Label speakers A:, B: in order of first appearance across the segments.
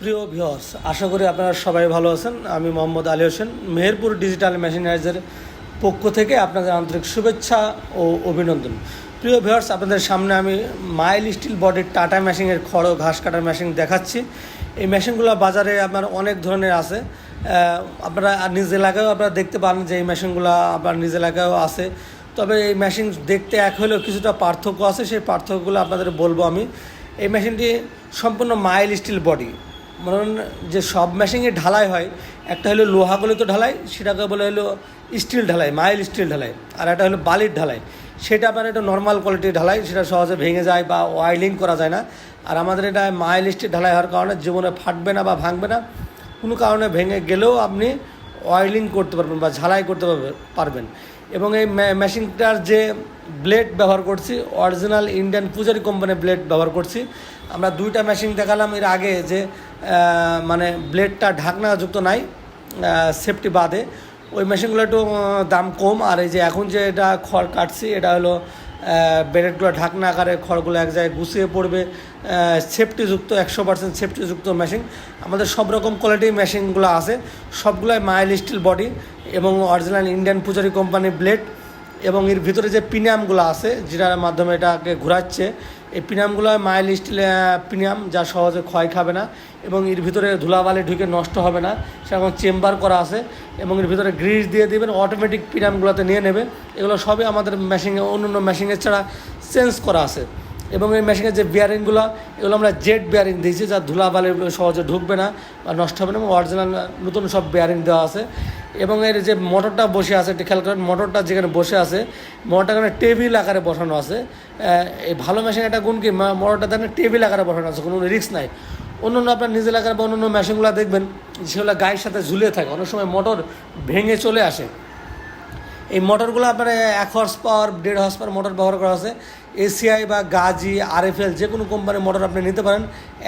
A: প্রিয় ভিউয়ার্স আশা করি আপনারা সবাই ভালো আছেন। আমি মোহাম্মদ আলী হোসেন, মেহেরপুর ডিজিটাল মেশিনাইজের পক্ষ থেকে আপনাদের আন্তরিক শুভেচ্ছা ও অভিনন্দন। প্রিয় ভিউয়ার্স আপনাদের সামনে আমি মাইল স্টিল বডির টাটা মেশিনের খড় ঘাস কাটার মেশিন দেখাচ্ছি। এই মেশিনগুলো বাজারে আপনার অনেক ধরনের আছে। আপনারা নিজ এলাকায়ও আপনারা দেখতে পান যে এই মেশিনগুলো আপনার নিজ এলাকায়ও আছে। তবে এই মেশিন দেখতে এক হলেও কিছুটা পার্থক্য আছে, সেই পার্থক্যগুলো আপনাদের বলব আমি। এই মেশিনটি সম্পূর্ণ মাইল স্টিল বডি মনে যে সব মেশিনে ঢালাই হয়, একটা হলো লোহা গলিত ঢালাই, সেটাকে বলে হলো স্টিল ঢালাই মাইল স্টিল ঢালাই, আর একটা হলো বালির ঢালাই। সেটা আপনার একটা নর্মাল কোয়ালিটির ঢালাই, সেটা সহজে ভেঙে যায় বা ওয়াইলিং করা যায় না। আর আমাদের এটা মাইল স্টিল ঢালাই হওয়ার কারণে জীবনে ফাটবে না বা ভাঙবে না। কোনো কারণে ভেঙে গেলেও আপনি অয়েলিং করতে পারবেন বা ঝালাই করতে পারবে- পারবেন। এবং এই মেশিনটার যে ব্লেড ব্যবহার করছি অরিজিনাল ইন্ডিয়ান পূজারি কোম্পানির ব্লেড ব্যবহার করছি, আমরা দুইটা মেশিন দেখালাম এর আগে যে মানে ব্লেডটা ঢাকনাযুক্ত নাই সেফটি বাদে। ওই মেশিনগুলো একটু দাম কম। আর এই যে এখন যে এটা খড় কাটছি, এটা হলো ব্লেডগুলো ঢাকনা আকারে খড়গুলো এক জায়গায় গুছিয়ে পড়বে। সেফটিযুক্ত একশো পার্সেন্ট সেফটিযুক্ত মেশিন আমাদের সব রকম কোয়ালিটির মেশিনগুলো আছে। সবগুলোই মাইল স্টিল বডি এবং অরিজিনাল ইন্ডিয়ান পূজারি কোম্পানির ব্লেড এবং এর ভিতরে যে পিনিয়ামগুলো আছে, যেটার মাধ্যমে এটাকে ঘোরাচ্ছে এই পিনিয়ামগুলো মাইল স্টিল পিনাম যা সহজে ক্ষয় খাবে না এবং এর ভিতরে ধুলাবালি ঢুকে নষ্ট হবে না। সেরকম চেম্বার করা আছে এবং এর ভিতরে গ্রিজ দিয়ে দেবেন অটোমেটিক পিনামগুলোতে নিয়ে নেবে এগুলো সবই আমাদের মেশিনে অন্য অন্য মেশিনের ছাড়া চেঞ্জ করা আছে। এবং এই মেশিনের যে বিয়ারিংগুলো এগুলো আমরা জেড বিয়ারিং দিয়েছি, যা ধুলাবালি সহজে ঢুকবে না বা নষ্ট হবে না এবং অরিজিনাল নতুন সব বিয়ারিং দেওয়া আছে। এবং এর যে মোটরটা বসে আছে একটু খেয়াল করেন মোটরটা যেখানে বসে আছে মোটরটা এখানে টেবিল আকারে বসানো আছে। এই ভালো মেশিন একটা গুণ কি মোটরটা দেখেন টেবিল আকারে বসানো আছে, কোনো রিস্ক নাই। অন্য অন্য আপনার নিজের এলাকার বা অন্য অন্য মেশিনগুলো দেখবেন সেগুলো গায়ের সাথে ঝুলে থাকে, অনেক সময় মোটর ভেঙে চলে আসে। এই মোটরগুলো আপনার এক হর্স পাওয়ার দেড় হর্স পাওয়ার মোটর ব্যবহার করা আছে। এসিআই বা গাজি আরএফএল যে কোনো কোম্পানির মোটর আপনি নিতে পারেন।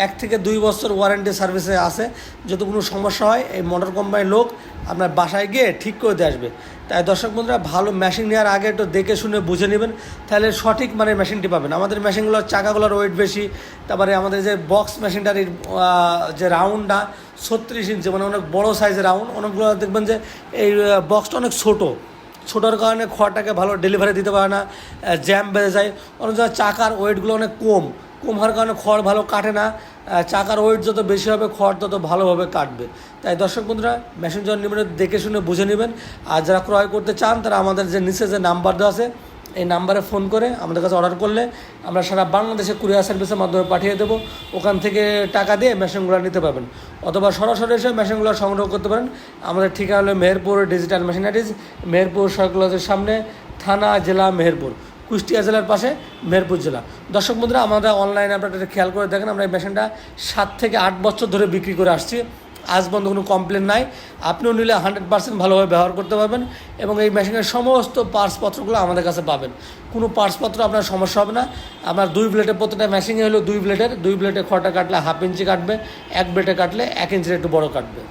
A: এক থেকে দুই বছর ওয়ারেন্টি সার্ভিসে আছে। যদি কোনো সমস্যা হয়, এই মোটর কোম্পানির লোক আপনার বাসায় গিয়ে ঠিক করে দিয়ে আসবে। তাই দর্শক বন্ধুরা, ভালো মেশিন নেওয়ার আগে একটু দেখে শুনে বুঝে নেবেন। তাহলে সঠিক মানের মেশিনটি পাবেন। আমাদের মেশিনগুলোর চাকাগুলোর ওয়েট বেশি। তারপরে আমাদের যে বক্স মেশিনটার যে রাউন্ডটা ছত্রিশ ইঞ্চি মানে অনেক বড় সাইজের রাউন্ড অনেকগুলো দেখবেন যে এই বক্সটা অনেক ছোটো। ছোটোর কারণে খড়টাকে ভালো ডেলিভারি দিতে পারে না জ্যাম বেড়ে যায়। অনেক সময় চাকার ওয়েটগুলো অনেক কম। কম হওয়ার কারণে খড় ভালো কাটে না। চাকার ওয়েট যত বেশি হবে খড় তত ভালোভাবে কাটবে। তাই দর্শক বন্ধুরা মেশিন যখন নেবেন দেখে শুনে বুঝে নেবেন। আর যারা ক্রয় করতে চান, তারা আমাদের যে নিচে যে নাম্বার দেওয়া আছে এই নাম্বারে ফোন করে আমাদের কাছে অর্ডার করলে আমরা সারা বাংলাদেশে কুরিয়ার সার্ভিসের মাধ্যমে পাঠিয়ে দেবো। ওখান থেকে টাকা দিয়ে মেশিনগুলো নিতে পারবেন। অথবা সরাসরি এসে মেশিনগুলো সংগ্রহ করতে পারেন। আমাদের ঠিকানা হলো মেহেরপুর ডিজিটাল মেশিনারিজ, মেহেরপুর সার্কুলারের সামনে থানা জেলা মেহেরপুর, কুষ্টিয়া জেলার পাশে মেহেরপুর জেলা। দর্শক বন্ধুরা, আমাদের অনলাইনে আপনারা খেয়াল করে দেখেন, আমরা এই মেশিনটা সাত থেকে আট বছর ধরে বিক্রি করে আসছি। আজ পর্যন্ত কোনো কমপ্লেন নাই। আপনিও নিলে হান্ড্রেড পার্সেন্ট ভালোভাবে ব্যবহার করতে পারবেন এবং এই মেশিনের সমস্ত পার্সপত্রগুলো আমাদের কাছে পাবেন। কোনো পার্সপত্র আপনার সমস্যা হবে না। আপনার দুই ব্লেডের প্রতিটা মেশিনে হলো দুই ব্লেডের দুই ব্লেডে খটা কাটলে হাফ ইঞ্চি কাটবে, এক ব্লেডে কাটলে এক ইঞ্চির একটু বড় কাটবে।